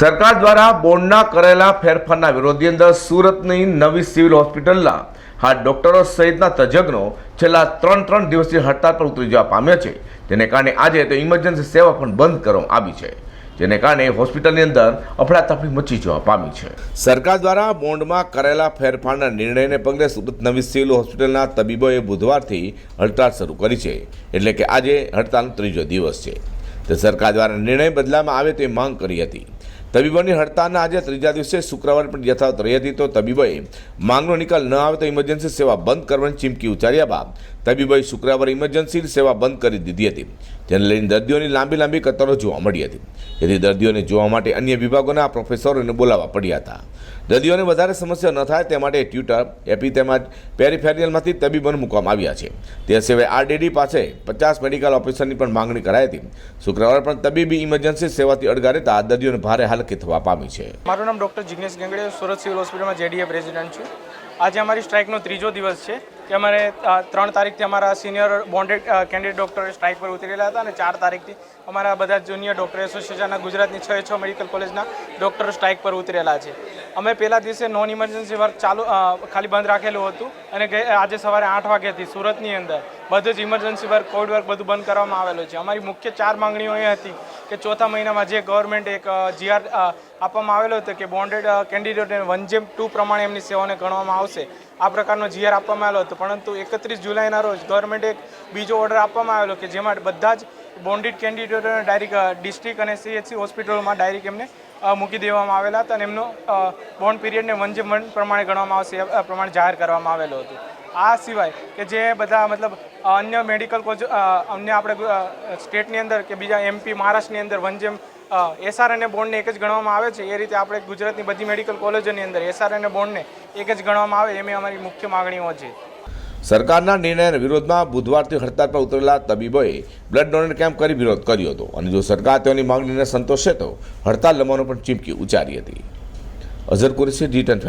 સરકાર દ્વારા બોર્ડના કરેલા ફેરફારના વિરોધની અંદર સુરતની નવી સિવિલ હોસ્પિટલના હાથ ડોક્ટરો સહિતના તજજ્ઞો છેલ્લા ત્રણ ત્રણ દિવસથી હડતાળ પર ઉતરી જવા પામ્યા છે. તેને કારણે આજે તો ઇમરજન્સી સેવા પણ બંધ કરવામાં આવી છે. જેને કારણે હોસ્પિટલની અંદર અફડાતફડી મચી જવા પામી છે. સરકાર દ્વારા બોન્ડમાં કરેલા ફેરફારના નિર્ણયને પગલે સુરત નવી સિવિલ હોસ્પિટલના તબીબોએ બુધવારથી હડતાળ શરૂ કરી છે. એટલે કે આજે હડતાળનો ત્રીજો દિવસ છે. તે સરકાર દ્વારા નિર્ણય બદલામાં આવે તે માંગ કરી હતી. તબીબોની હડતાળના આજે ત્રીજા દિવસે શુક્રવારે પણ યથાવત રહી હતી. તો તબીબોએ માંગનો નિકાલ ન આવે તો ઇમરજન્સી સેવા બંધ કરવાની ચીમકી ઉચ્ચાર્યા બાદ તબીબોએ શુક્રવારે ઇમરજન્સી સેવા બંધ કરી દીધી હતી. જેને લઈને દર્દીઓની લાંબી લાંબી કતારો જોવા મળી હતી. જેથી દર્દીઓને જોવા માટે અન્ય વિભાગોના પ્રોફેસરોને બોલાવવા પડ્યા હતા. દર્દીઓને વધારે સમસ્યા ન થાય તે માટે ટ્યુટર, એપી તેમજ પેરીફેરિયલમાંથી તબીબોને મૂકવામાં આવ્યા છે. તે સિવાય આરડીડી પાસે પચાસ મેડિકલ ઓફિસરની પણ માંગણી કરાઈ હતી. શુક્રવારે પણ તબીબી ઇમરજન્સી સેવાથી અડગા રહેતા દર્દીઓને ભારે હાલકી થવા પામી છે. મારું નામ ડૉક્ટર જિગ્નેશ ગંગડે, સુરત સિવિલ હોસ્પિટલમાં જેડીએ પ્રેસિડેન્ટ છું. આજે અમારી સ્ટ્રાઇકનો ત્રીજો દિવસ છે. કે અમારે ત્રણ તારીખથી અમારા સિનિયર બોન્ડેડ કેન્ડિડેટ ડૉક્ટરો સ્ટ્રાઇક પર ઉતરેલા હતા અને ચાર તારીખથી અમારા બધા જુનિયર ડૉક્ટર એસોસિએશનના ગુજરાતની છ છ મેડિકલ કોલેજના ડૉક્ટરો સ્ટ્રાઇક પર ઉતરેલા છે. અમે પહેલા દિવસે નોન ઇમરજન્સી વર્ક ચાલુ ખાલી બંધ રાખેલું હતું અને આજે સવારે આઠ વાગ્યાથી સુરતની અંદર બધું જ ઇમરજન્સી વર્ક કોવિડ વર્ક બધું બંધ કરવામાં આવેલું છે. અમારી મુખ્ય ચાર માંગણીઓ એ હતી કે ચોથા મહિનામાં જે ગવર્મેન્ટ એક જીઆર આપવામાં આવેલો હતો કે બોન્ડેડ કેન્ડિડેટને વન જેમ ટુ પ્રમાણે એમની સેવાને ગણવામાં આવશે. આ પ્રકારનો જીઆર આપવામાં આવેલો હતો. પરંતુ એકત્રીસ જુલાઈના રોજ ગવર્મેન્ટ એક બીજો ઓર્ડર આપવામાં આવેલો કે જેમાં બધા જ બોન્ડેડ કેન્ડિડેટોને ડાયરેક્ટ ડિસ્ટ્રિક્ટ અને સીએચસી હોસ્પિટલોમાં ડાયરેક્ટ એમને મૂકી દેવામાં આવેલા હતા. અને એમનો બોન્ડ પીરિયડને વન જેમ વન પ્રમાણે ગણવામાં આવશે, એ પ્રમાણે જાહેર કરવામાં આવેલો હતો. આ સિવાય કે જે બધા મતલબ અન્ય મેડિકલ કોલેજ અન્ય આપણે સ્ટેટની અંદર કે બીજા એમપી મહારાષ્ટ્રની અંદર વન જેમ એસઆર અને બોન્ડને એક જ ગણવામાં આવે છે, એ રીતે આપણે ગુજરાતની બધી મેડિકલ કોલેજોની અંદર એસઆર અને બોન્ડને એક જ ગણવામાં આવે, એમ અમારી મુખ્ય માગણીઓ છે. સરકારના નિર્ણયના વિરોધમાં બુધવારથી હડતાળ પર ઉતરેલા તબીબોએ બ્લડ ડોનેટ કેમ્પ કરી વિરોધ કર્યો હતો. અને જો સરકાર તેઓની માંગણીને સંતોષે તો હડતાળ લંબાવવાનો પણ ચીમકી ઉચ્ચારી હતી. Azhar Qureshi D ten